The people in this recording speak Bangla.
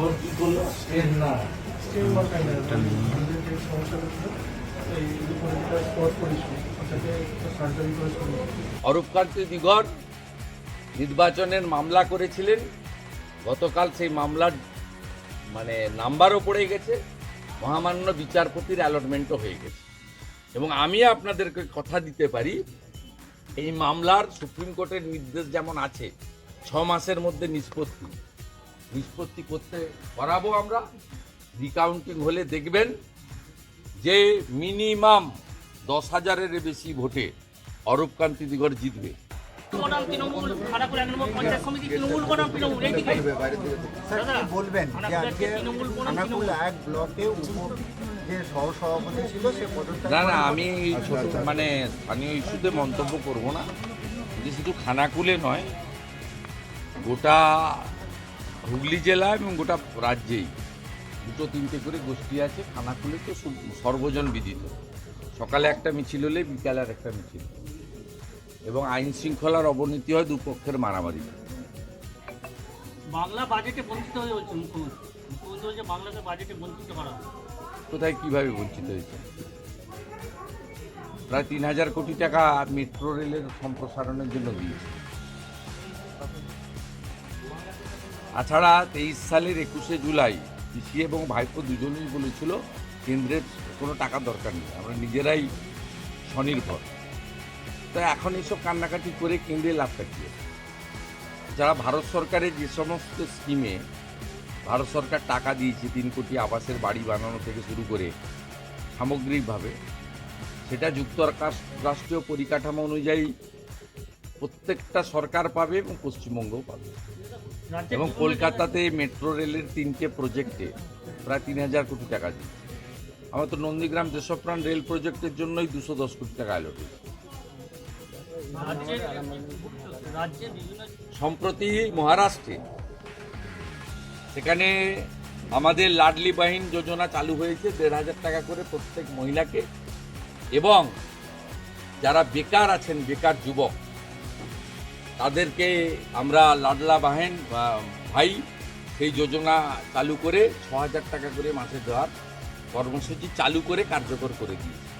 ওর কি করল? না। সমস্যাটা ছিল এই স্পট করেছিল অরূপকান্তি দিগর নির্বাচনের মামলা করেছিলেন। গতকাল সেই মামলার মানে নাম্বারও পড়ে গেছে। মহামান্য বিচারপতির অ্যালটমেন্টও হয়ে গেছে। এবং আমি আপনাদেরকে কথা দিতে পারি এই মামলার সুপ্রিম কোর্টের নির্দেশ যেমন আছে ছ মাসের মধ্যে নিষ্পত্তি। নিষ্পত্তি করতে করাবো আমরা। রিকাউন্টিং হলে দেখবেন যে মিনিমাম দশ হাজারের বেশি ভোটে অরূপকান্তি দিগর জিতবে। বলবেন যে আজকে। এক ব্লকে না না আমি মানে স্থানীয় ইস্যুতে মন্তব্য করব না। যে শুধু খানাকুলে নয় গোটা হুগলি জেলা এবং গোটা রাজ্যেই দুটো তিনটে করে গোষ্ঠী আছে খানাকুলে তো সর্বজন বিদিত। সকালে একটা মিছিল হলে বিকালে আর একটা মিছিল। এবং আইন শৃঙ্খলার অবনতি হয় দুপক্ষের মারামারি। বাংলা বাজেটে বঞ্চিত হয়ে বলছে মুখ্যমন্ত্রী। মুখ্যমন্ত্রী বলছে বাংলাকে বাজেটে বঞ্চিত করা কোথায় কীভাবে বঞ্চিত হয়েছে? প্রায় তিন হাজার কোটি টাকা মেট্রো রেলের সম্প্রসারণের জন্য দিয়েছে। তাছাড়া তেইশ সালের একুশে জুলাই পিসি এবং ভাইপো দুজনেই বলেছিল, কেন্দ্রের কোনো টাকা দরকার নেই, আমরা নিজেরাই স্বনির্ভর তো এখন এইসব কান্নাকাটি করে কেন্দ্রে লাভটা কি? যারা ভারত সরকারের যে সমস্ত স্কিমে ভারত সরকার টাকা দিয়েছে, তিন কোটি আবাসের বাড়ি বানানো থেকে শুরু করে সামগ্রিকভাবে, সেটা যুক্তরাষ্ট্রীয় পরিকাঠামো অনুযায়ী প্রত্যেকটা সরকার পাবে এবং পশ্চিমবঙ্গও পাবে। এবং কলকাতাতে মেট্রো রেলের তিনটে প্রজেক্টে প্রায় তিন হাজার কোটি টাকা দিচ্ছে। আমার তো নন্দীগ্রাম দেশপ্রাণ রেল প্রজেক্টের জন্যই দুশো দশ কোটি টাকা অ্যালোট বিভিন্ন সম্প্রতি মহারাষ্ট্রে সেখানে আমাদের লাডলি বাহিন যোজনা চালু হয়েছে দেড় হাজার টাকা করে প্রত্যেক মহিলাকে। এবং যারা বেকার আছেন বেকার যুবক তাদেরকে আমরা লাডলা বাহেন বা ভাই সেই যোজনা চালু করে ছ হাজার টাকা করে মাসে দেওয়ার কর্মসূচি চালু করে কার্যকর করে দিয়েছি।